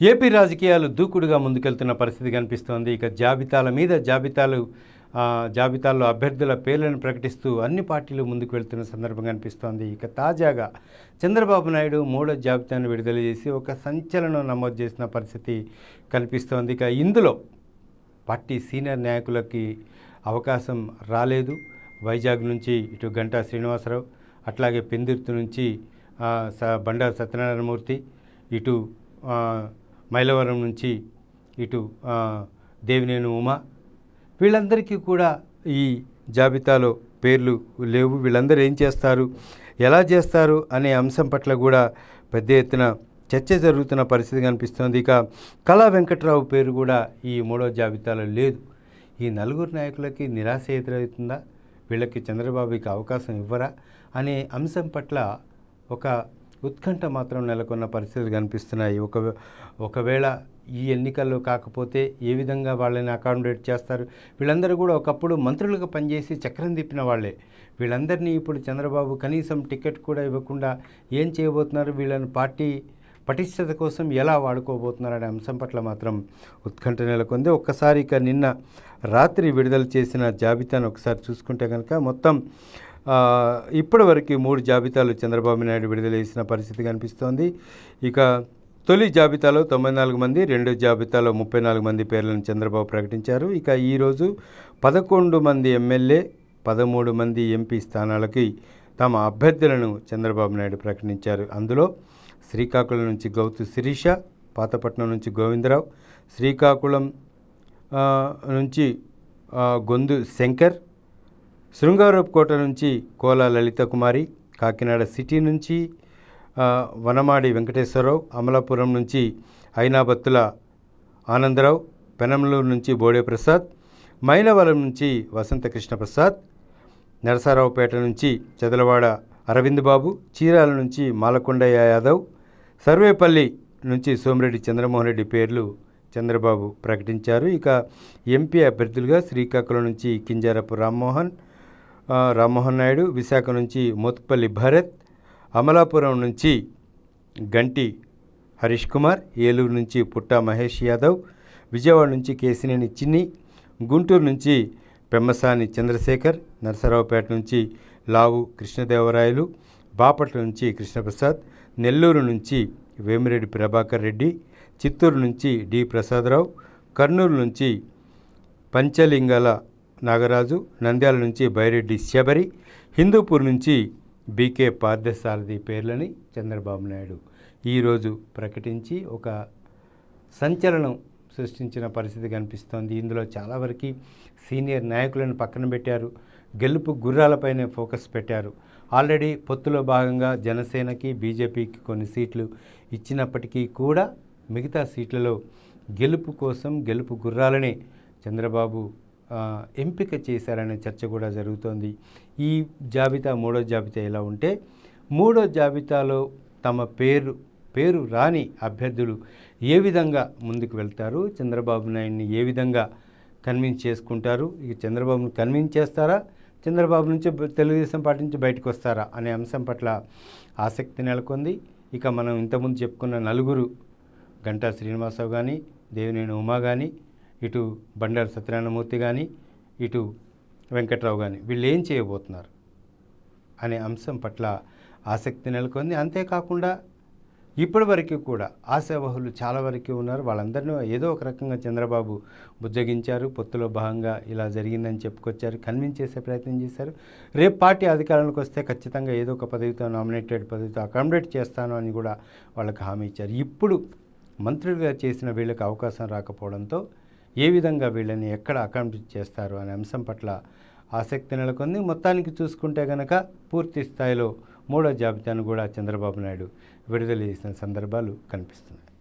AP రాజకీయాలు దూకుడుగా ముందుకెళ్తున్న పరిస్థితి కనిపిస్తోంది. ఇక జాబితాల మీద జాబితాలు జాబితాల్లో అభ్యర్థుల పేర్లను ప్రకటిస్తూ అన్ని పార్టీలు ముందుకు వెళ్తున్న సందర్భం కనిపిస్తోంది. ఇక తాజాగా చంద్రబాబు నాయుడు మూడో జాబితాను విడుదల చేసి ఒక సంచలనం నమోదు చేసిన పరిస్థితి కనిపిస్తోంది. ఇక ఇందులో పార్టీ సీనియర్ నాయకులకి అవకాశం రాలేదు. వైజాగ్ నుంచి ఇటు గంటా శ్రీనివాసరావు అట్లాగే పెందుర్తి నుంచి స బండారు సత్యనారాయణమూర్తి ఇటు మైలవరం నుంచి ఇటు దేవినేని ఉమా. వీళ్ళందరికీ కూడా ఈ జాబితాలో పేర్లు లేవు. వీళ్ళందరూ ఏం చేస్తారు? ఎలా చేస్తారు? అనే అంశం పట్ల కూడా పెద్ద ఎత్తున చర్చ జరుగుతున్న పరిస్థితి కనిపిస్తుంది. ఇక కళా వెంకట్రావు పేరు కూడా ఈ మూడో జాబితాలో లేదు. ఈ నలుగురు నాయకులకి నిరాశ ఎదురవుతుందా వీళ్ళకి చంద్రబాబుకి అవకాశం ఇవ్వరా? అనే అంశం పట్ల ఒక ఉత్కంఠ మాత్రం నెలకొన్న పరిస్థితులు కనిపిస్తున్నాయి. ఒక ఒకవేళ ఈ ఎన్నికల్లో కాకపోతే ఏ విధంగా వాళ్ళని అకామిడేట్ చేస్తారు? వీళ్ళందరూ కూడా ఒకప్పుడు మంత్రులుగా పనిచేసి చక్రం తిప్పిన వాళ్ళే. వీళ్ళందరినీ ఇప్పుడు చంద్రబాబు కనీసం టికెట్ కూడా ఇవ్వకుండా ఏం చేయబోతున్నారు? వీళ్ళని పార్టీ పటిష్టత కోసం ఎలా వాడుకోబోతున్నారు అనే అంశం పట్ల మాత్రం ఉత్కంఠ నెలకొంది. ఒక్కసారి ఇక నిన్న రాత్రి విడుదల చేసిన జాబితాను ఒకసారి చూసుకుంటే కనుక మొత్తం ఇప్పటివరకు మూడు జాబితాలు చంద్రబాబు నాయుడు విడుదల చేసిన పరిస్థితి కనిపిస్తోంది. ఇక తొలి జాబితాలో తొంభై నాలుగు మంది రెండో జాబితాలో ముప్పై నాలుగు మంది పేర్లను చంద్రబాబు ప్రకటించారు. ఇక ఈరోజు పదకొండు మంది ఎమ్మెల్యే పదమూడు మంది ఎంపీ స్థానాలకి తమ అభ్యర్థులను చంద్రబాబు నాయుడు ప్రకటించారు. అందులో శ్రీకాకుళం నుంచి గౌతు శిరీష పాతపట్నం నుంచి గోవిందరావు శ్రీకాకుళం నుంచి గొందు శంకర్ శృంగారపుకోట నుంచి కోల లలిత కుమారి కాకినాడ సిటీ నుంచి వనమాడి వెంకటేశ్వరరావు అమలాపురం నుంచి అయినాబత్తుల ఆనందరావు పెనంలూరు నుంచి బోడే ప్రసాద్ మైలవరం నుంచి వసంత ప్రసాద్ నరసారావుపేట నుంచి చదలవాడ అరవింద్ బాబు చీరాల నుంచి మాలకొండయ్య యాదవ్ సర్వేపల్లి నుంచి సోమిరెడ్డి చంద్రమోహన్ రెడ్డి పేర్లు చంద్రబాబు ప్రకటించారు. ఇక ఎంపీ అభ్యర్థులుగా శ్రీకాకుళం నుంచి కింజారపు రామ్మోహన్ రామ్మోహన్ నాయుడు విశాఖ నుంచి మోత్పల్లి భరత్ అమలాపురం నుంచి గంటి హరీష్ కుమార్ ఏలూరు నుంచి పుట్టా మహేష్ యాదవ్ విజయవాడ నుంచి కేసినేని చిన్ని గుంటూరు నుంచి పెమ్మసాని చంద్రశేఖర్ నరసరావుపేట నుంచి లావు కృష్ణదేవరాయలు బాపట్ల నుంచి కృష్ణప్రసాద్ నెల్లూరు నుంచి వేమిరెడ్డి ప్రభాకర్ రెడ్డి చిత్తూరు నుంచి డి ప్రసాదరావు కర్నూలు నుంచి పంచలింగాల నాగరాజు నంద్యాల నుంచి బైరెడ్డి శబరి హిందూపూర్ నుంచి బీకే పార్థసారథి పేర్లని చంద్రబాబు నాయుడు. ఈరోజు ప్రకటించి ఒక సంచలనం సృష్టించిన పరిస్థితి కనిపిస్తోంది. ఇందులో చాలా వరకు సీనియర్ నాయకులను పక్కన పెట్టారు. గెలుపు గుర్రాలపైనే ఫోకస్ పెట్టారు. ఆల్రెడీ పొత్తులో భాగంగా జనసేనకి బీజేపీకి కొన్ని సీట్లు ఇచ్చినప్పటికీ కూడా మిగతా సీట్లలో గెలుపు కోసం గెలుపు గుర్రాలనే చంద్రబాబు ఎంపిక చేశారనే చర్చ కూడా జరుగుతోంది. ఈ జాబితా మూడో జాబితా ఎలా ఉంటే మూడో జాబితాలో తమ పేరు పేరు రాని అభ్యర్థులు ఏ విధంగా ముందుకు వెళ్తారు? చంద్రబాబు నాయుడిని ఏ విధంగా కన్విన్స్ చేసుకుంటారు? ఇక చంద్రబాబును కన్విన్స్ చేస్తారా? చంద్రబాబు నుంచి తెలుగుదేశం పార్టీ నుంచి బయటకు వస్తారా? అనే అంశం పట్ల ఆసక్తి నెలకొంది. ఇక మనం ఇంతకుముందు చెప్పుకున్న నలుగురు గంటా శ్రీనివాసరావు కానీ దేవినేని ఉమా కానీ ఇటు బండారు సత్యనారాయణమూర్తి కానీ ఇటు వెంకట్రావు కానీ వీళ్ళు ఏం చేయబోతున్నారు అనే అంశం పట్ల ఆసక్తి నెలకొంది. అంతేకాకుండా ఇప్పటి వరకు కూడా ఆశావహులు చాలా వరకు ఉన్నారు. వాళ్ళందరినీ ఏదో ఒక రకంగా చంద్రబాబు బుజ్జగించారు పొత్తులో భాగంగా ఇలా జరిగిందని చెప్పుకొచ్చారు కన్విన్స్ చేసే ప్రయత్నం చేశారు. రేపు పార్టీ అధికారంలోకి వస్తే ఖచ్చితంగా ఏదో ఒక పదవితో నామినేటెడ్ పదవితో అకామిడేట్ చేస్తాను అని కూడా వాళ్ళకి హామీ ఇచ్చారు. ఇప్పుడు మంత్రులుగా చేసిన వీళ్ళకి అవకాశం రాకపోవడంతో ఏ విధంగా వీళ్ళని ఎక్కడ అకామిడేట్ చేస్తారు అనే అంశం పట్ల ఆసక్తి నెలకొంది. మొత్తానికి చూసుకుంటే కనుక పూర్తి స్థాయిలో మూడో జాబితాను కూడా చంద్రబాబు నాయుడు విడుదల చేసిన సందర్భాలు కనిపిస్తున్నాయి.